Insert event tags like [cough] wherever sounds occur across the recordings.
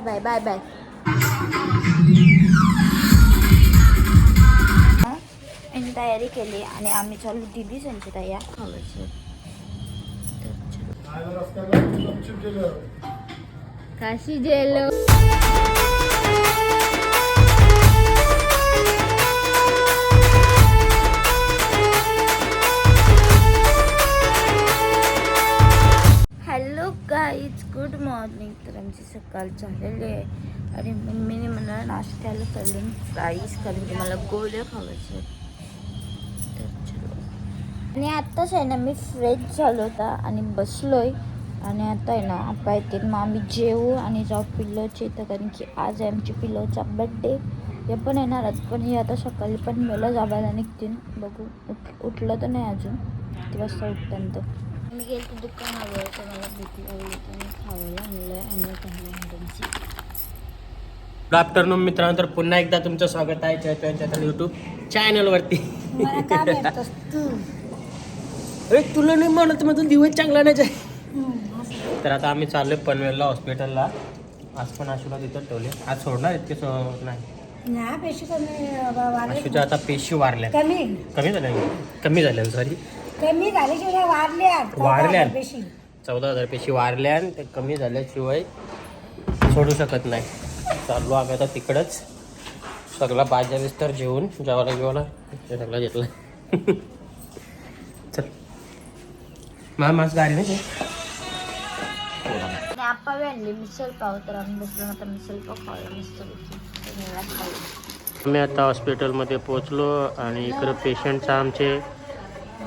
Bye bye bye bye यांनी तयारी केली आणि आम्ही चालू दिदी त्यांची तयार खावायचं काशी जेलो हॅलो गुड मॉर्निंग तर आमची सकाळ झालेली आहे. आणि मम्मीने मला नाश्त्याला चालून फ्राईज कारण की मला गोळे खावायचे तर चलो. आणि आत्ताच आहे ना मी फ्रेश झालो होता आणि बसलोय. आणि आता आहे ना आपा येतील. मग आम्ही जेवू आणि जाऊ पिल्लोचे इथं कारण की आज आहे आमची पिल्लोचा बड्डे हे पण येणार पण हे आता सकाळी पण मला जाबायला निघतील. बघू उठ उठलं तर नाही अजून. किती वाजता उठताना मी गेलो दुकानावर तर मला भूक लागली तर मी खावायला आणलं आणि त्यांना हँडलची गुड आफ्टरनून मित्रांनो तर पुन्हा एकदा तुमचं स्वागत आहे चैतन्य युट्यूब चॅनलवरती मला का भेटतोस तू. अरे तुला नाही म्हणत मग दिवस चांगला नाही जाय. तर आता आम्ही चाललोय पनवेलला हॉस्पिटलला आज पण आशूला तिथं ठेवले. आज सोडणार इतके सो- नाही? ना पेशी कमी वाढले आशूच्या आता पेशी वारल्या कमी. कमी झाल्या? कमी झाल्या सॉरी कमी झाल्याशिवाय. पेशी. चौदा हजार पेशी वारल्या आणि ते कमी झाल्याशिवाय सोडू शकत नाही. चाललो आम्ही आता तिकडंच. सगळा बाजा विस्तार जेवून जेवायला जेवायला हे सगळं घेतलं. [laughs] चल. मला माझ गाडी नाही ते. आणि आप्पा बी आणली मिसळ पाव तर आम्ही बसलो आता मिसळ पाव खायला मस्त खाल्लं आम्ही आता हॉस्पिटलमध्ये पोचलो आणि इकडं पेशंटचा आमचे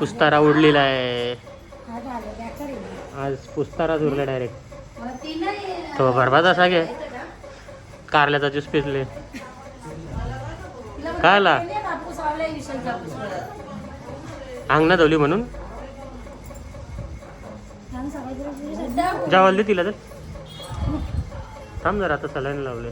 पुस्तारा उडलेला आहे. आज पुस्ताराच उरला डायरेक्ट तो बरबाद असा घे. कारल्याचा ज्यूस पिसले. काय आला? कापूस अंगणा धवली म्हणून? जेवायला दे तिला तर. थांब जरा आता सलाईन लावले.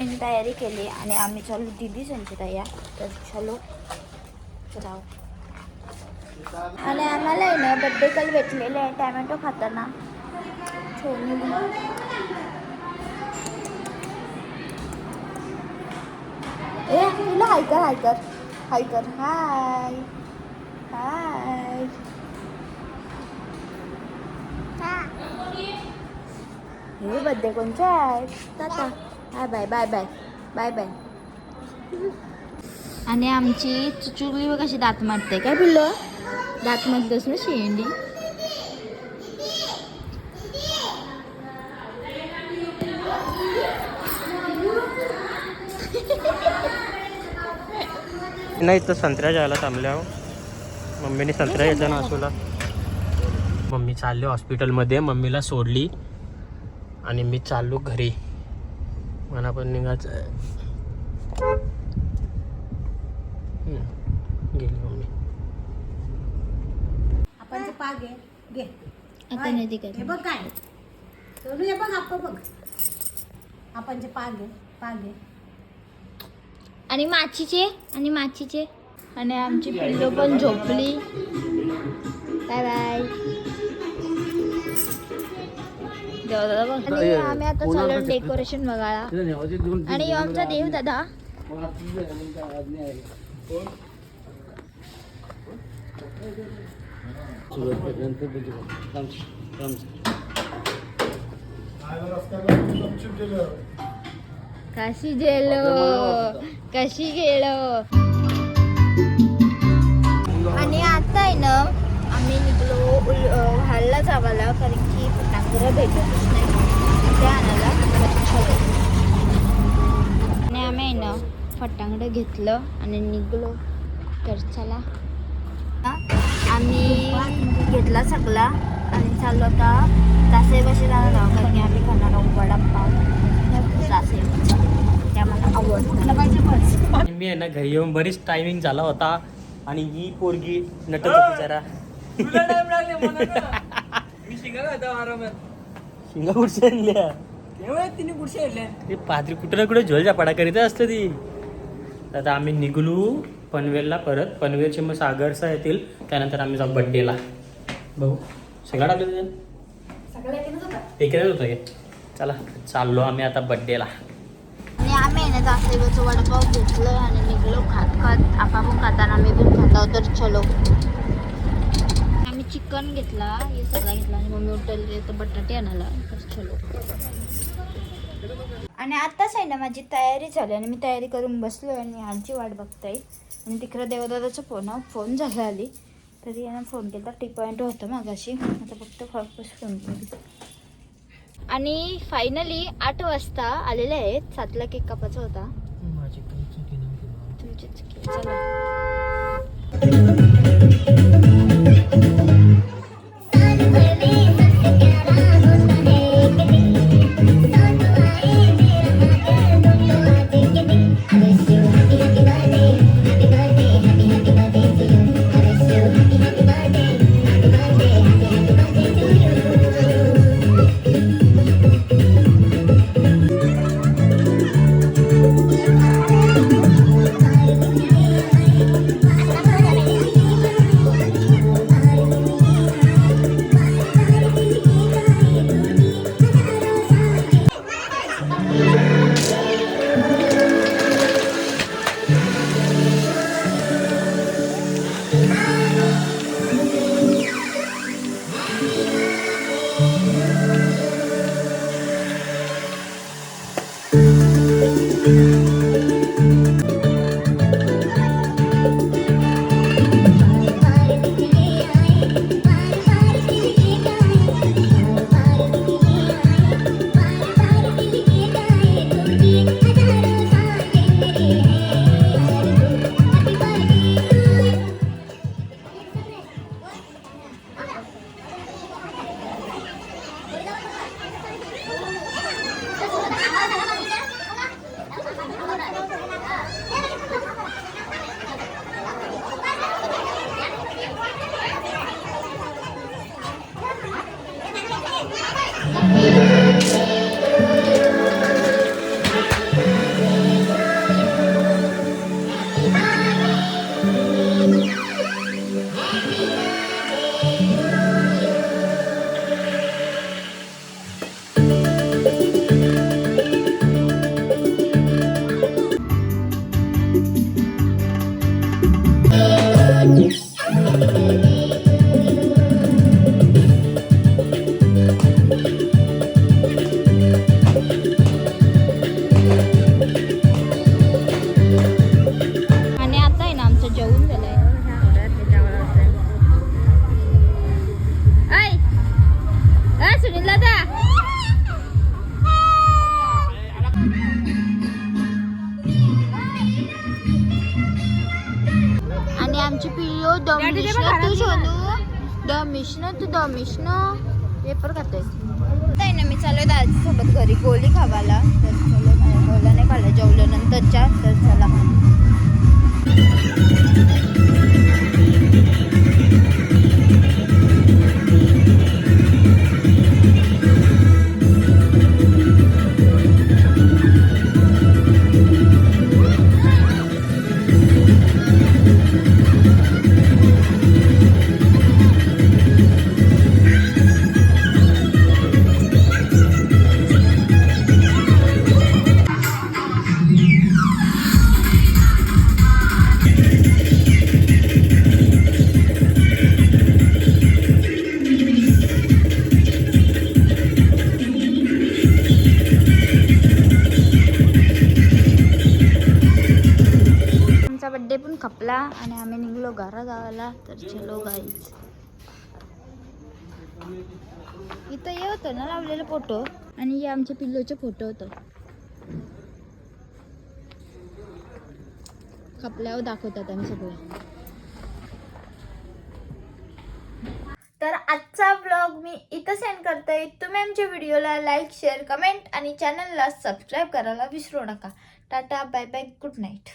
यांनी तयारी केली आणि आम्ही चालू. दिदी त्यांची तयार तर चलो. जाऊ. आणि आम्हाला आहे ना बड्डे कल भेटलेले आहे टॅमॅटो खाताना. छोनी ए तुला हाय कर हाय कर. हाय कर. हाय. हाय. हे बड्डे कोणचे आहेत? Tata. Bye bye bye bye. Bye bye. आणि आमची चुचुकली बघ कशी दात मारते. काय पिल्लो? दात मारतोस ना शेंडी? नाही तर संत्र्या जायला थांबल्या मम्मीने संत्र्या घेतल्या ना आसूला मम्मी चालली हॉस्पिटलमध्ये मम्मीला सोडली. आणि मी चाललो घरी. मला पण निघायचं आहे. गेली मम्मी. आपण जे पाग घे. आता नाही हे बघ काय. सोनू हे बघ आपण बघ. आपण जे पाग आहे पाग आहे. आणि माचीचे आणि माचीचे. आणि आमची पिल्लो पण झोपली. Bye bye. आणि आम्ही आता चाललो डेकोरेशन बघायला. आणि आमचा देव दादा कशी गेलो. कशी गेलो. आणि आता आहे ना आम्ही निघलो उल व्हायला जावाला कारण की फटांगरं भेटतच नाही. ते आणायला आणि आम्ही आहे ना फटांगडं घेतलं आणि निघलो. तर चला. आम्ही घेतला सगळा आणि चाललो आता तासे बसे जाणार आहोत कारण की आम्ही खाणार आहोत वडापाव. तासे ते आम्हाला आवडतं मी आहे ना घरी येऊन बरीच टायमिंग झाला होता. आणि ही पोरगी नटत होती जरा. शिंगा कुठच्या आणल्या. तिने कुठे आणल्या. ते पात्री कुठं ना कुठं झोलच्या पडा करीत असतं ती. आता आम्ही निघलू पनवेलला परत. पनवेलचे मग सागरचा येतील. त्यानंतर आम्ही जाऊ बड्डेला. भाऊ सगळं टाकलं होतं? हे चला चाललो आम्ही आता बड्डेला. आणि आम्ही आहे ना वडापाव घेतलं आणि निघलो खात खात. आपा पण खाताना आम्ही पण खात आहोत तर चलो. चिकन घेतला हे सगळा घेतला आणि मम्मी उठवली तर बटाटे आणायला. चलो. आणि आताच आहे ना माझी तयारी झाली आणि मी तयारी करून बसलो आणि आमची वाट बघताय. आणि तिकडं देवदादाचा फोन फोन झाला आली तरी यानं फोन केला टी पॉईंट होतं मागाशी. आता फक्त वापस फोन करू आणि फायनली आठ वाजता आलेले आहेत. सातला केक कापाचा होता. तुमची चुकी. चला. मिशन तू द मिशन. पेपर खाते नाही ना मी चालू दादा सोबत घरी. गोळी खावाला तर चलो माझ्या गोळ्या नाही खाल्ला. जेवल्यानंतरच्या तर चला. आणि आम्ही निघलो घरा गावाला तर चलो गाईच इथं हे होतं ना लावलेलं फोटो आणि हे आमच्या पिल्लोचे फोटो होतं. खपल्यावर दाखवतात आम्ही सगळे. तर आजचा ब्लॉग मी इथं सेंड करते. तुम्ही आमच्या व्हिडिओला लाईक शेअर कमेंट आणि चॅनलला सबस्क्राईब करायला विसरू नका. Tata bye bye good night